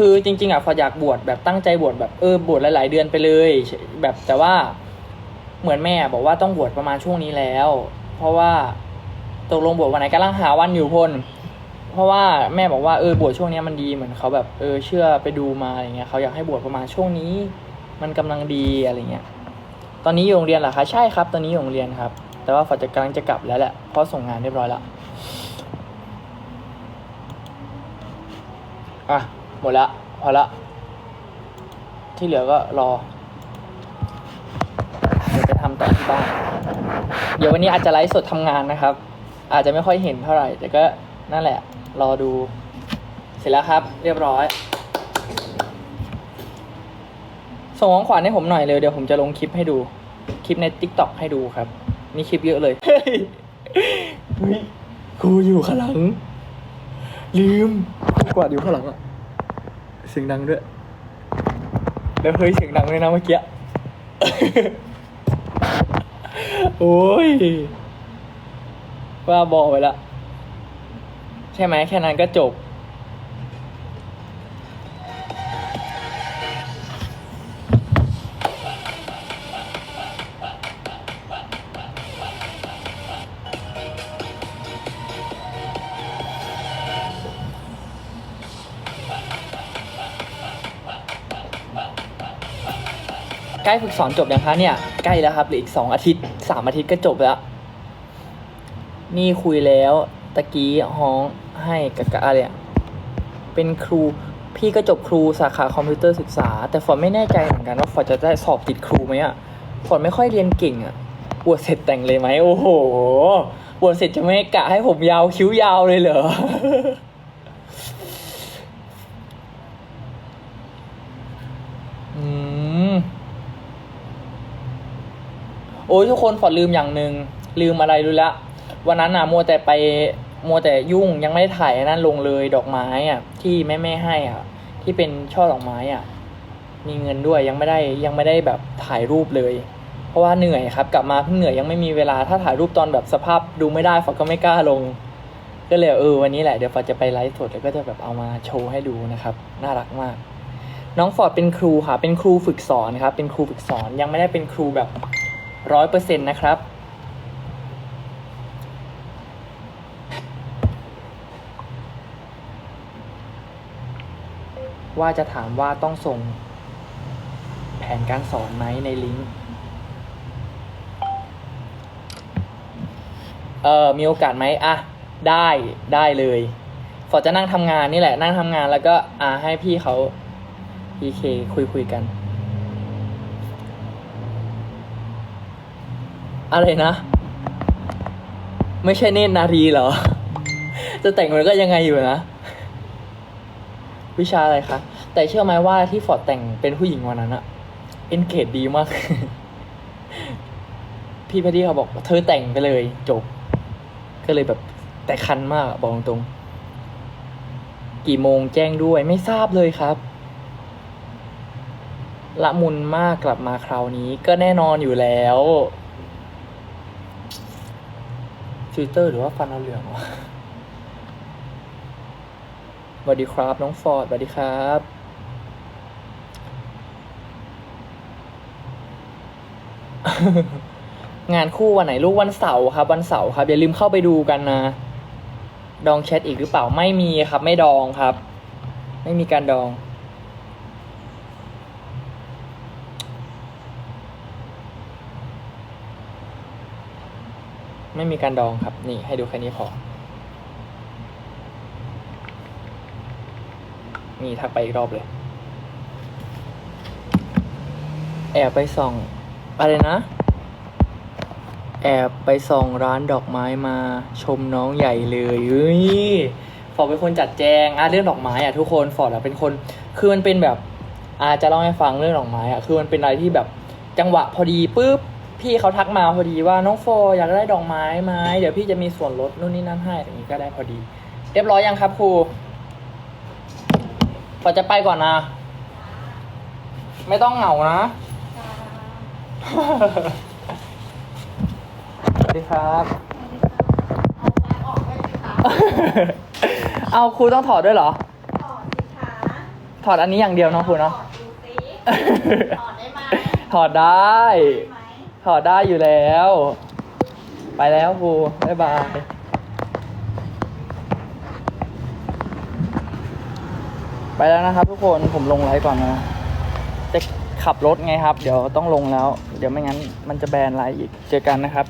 คือจริง ๆอะฟออยากบวชแบบตั้งใจบวชแบบเออบวชหลาย ๆ เดือนไปเลย แบบแต่ว่าเหมือนแม่บอกว่าต้องบวชประมาณช่วงนี้แล้ว เพราะว่าตกลงบวชวันไหนกำลังหาวันอยู่พลเพราะว่าแม่บอกว่าเออบวชช่วงนี้มันดีเหมือนเขาแบบเออเชื่อไปดูมาอะไรเงี้ยเขาอยากให้บวชประมาณช่วงนี้ มันกำลังดีอะไรเงี้ยตอนนี้อยู่โรงเรียนเหรอคะใช่ครับ ตอนนี้อยู่โรงเรียนครับ แต่ว่าฟอจะกำลังจะกลับแล้วแหละเพราะส่งงานเรียบร้อยแล้วอะ หมดละพอละ ที่เหลือก็รอ เดี๋ยวไปทำต่อที่บ้าน เดี๋ยววันนี้อาจจะไลฟ์สดทำงานนะครับ อาจจะไม่ค่อยเห็นเท่าไหร่ แต่ก็นั่นแหละ รอดู เสร็จแล้วครับ เรียบร้อย ส่งของขวัญให้ผมหน่อยเร็วเดี๋ยวผมจะลงคลิปให้ดู คลิปใน t ิ k t o k ให้ดูครับมีคลิปเยอะเลยเฮ้ยครูอยู่ข้างหลัง ลืมกวาดอยู่ข้างหลังอะ เสียงดังด้วย แล้วเฮ้ยเสียงดังเลยนะเมื่อกี้ โอ้ย ว่าบอกไปละ ใช่ไหมแค่นั้นก็จบ ล้ฝึกสอนจบยังคะเนี่ยใกล้แล้วครับเหลืออีกสองอาทิตย์สามอาทิตย์ก็จบแล้ว นี่คุยแล้วตะกี้ฮ้องให้กับกะอะไรอะเป็นครูพี่ก็จบครูสาขาคอมพิวเตอร์ศึกษา แต่ฟอร์ดไม่แน่ใจเหมือนกันว่าฟอร์ดจะได้สอบติดครูไหมอะฟอร์ดไม่ค่อยเรียนเก่งอะบวชเสร็จแต่งเลยไหมโอ้โหบวชเสร็จจะไม่กะให้ผมยาวคิ้วยาวเลยเหรอม โอ้ยทุกคนฝอดลืมอย่างหนึ่งลืมอะไรรู้ละวันนั้นน่ะมัวแต่ไปมัวแต่ยุ่งยังไม่ได้ถ่ายนนั้นลงเลยดอกไม้อะ ที่แม่แม่ให้อะ ที่เป็นช่อดอกไม้อะ มีเงินด้วยยังไม่ได้ยังไม่ได้แบบถ่ายรูปเลย เพราะว่าเหนื่อยครับ กลับมาเพิ่งเหนื่อยยังไม่มีเวลาถ้าถ่ายรูปตอนแบบสภาพดูไม่ได้ฝอดก็ไม่กล้าลง ก็เลยเออวันนี้แหละเดี๋ยวฝอดจะไปไลฟ์สดแล้วก็จะแบบเอามาโชว์ให้ดูนะครับ น่ารักมาก น้องฟอร์ดเป็นครูค่ะ เป็นครูฝึกสอนครับ เป็นครูฝึกสอนยังไม่ได้เป็นครูแบบ ร้อยเปอร์เซ็นต์นะครับ ว่าจะถามว่าต้องส่งแผนการสอนไหมในลิงก์เออมีโอกาสไหมอะ ได้ได้เลยฟอร์ดจะนั่งทำงานนี่แหละ นั่งทำงานแล้วก็อ่าให้พี่เขา PK คุยคุยกัน อะไรนะ ไม่ใช่เนตรนารีเหรอ จะแต่งมันก็ยังไงอยู่นะ วิชาอะไรคะ แต่เชื่อไหมว่าที่ฟอร์ดแต่งเป็นผู้หญิงวันนั้นอะเอนเกตดีมาก พี่พอดีเขาบอกเธอแต่งไปเลย จบ ก็เลยแบบแต่คันมากบอกตรงกี่โมงแจ้งด้วยไม่ทราบเลยครับ ละมุนมากกลับมาคราวนี้ก็แน่นอนอยู่แล้ว ฟิลเตอร์หรือว่าฟันเอาเหลืองวะสวัสดีครับ น้องฟอร์ดสวัสดีครับงานคู่วันไหนลูกวันเสาร์ครับ วันเสาร์ครับ อย่าลืมเข้าไปดูกันนะ ดองแชทอีกหรือเปล่าไม่มีครับ ไม่ดองครับ ไม่มีการดอง ไม่มีการดองครับ นี่ให้ดูแค่นี้พอ นี่ทักไปอีกรอบเลย แอบไปส่อง อะไรนะ แอบไปส่องร้านดอกไม้มาชมน้องใหญ่เลยเฮ้ยฟอร์ดเป็นคนจัดแจงอะเรื่องดอกไม้อะทุกคนฟอร์ดอะเป็นคน คือมันเป็นแบบอาจะเล่าให้ฟังเรื่องดอกไม้อะคือมันเป็นอะไรที่แบบจังหวะพอดีปุ๊บ พี่เขาทักมาพอดีว่าน้องฟอร์อยากได้ดอกไม้ไหมเดี๋ยวพี่จะมีส่วนลดนู่นนี่นั่นให้อย่างนี้ก็ได้พอดี เรียบร้อยยังครับครูฟอร์ดจะไปก่อนนะ ไม่ต้องเหงานะสวัสดีครับ เอาครูต้องถอดด้วยเหรอต่อสิคะถถอดอันนี้อย่างเดียวเนาะครูเนาะ ถอดดูซิถอดได้ไหมถอดได้ได้ไหม ถอดได้อยู่แล้ว ไปแล้วครูบ๊ายบายไปแล้วนะครับทุกคนผมลงไลฟ์ก่อนนะจะขับรถไงครับ เดี๋ยวต้องลงแล้ว เดี๋ยวไม่งั้นมันจะแบนไลฟ์อีกเจอกันนะครับ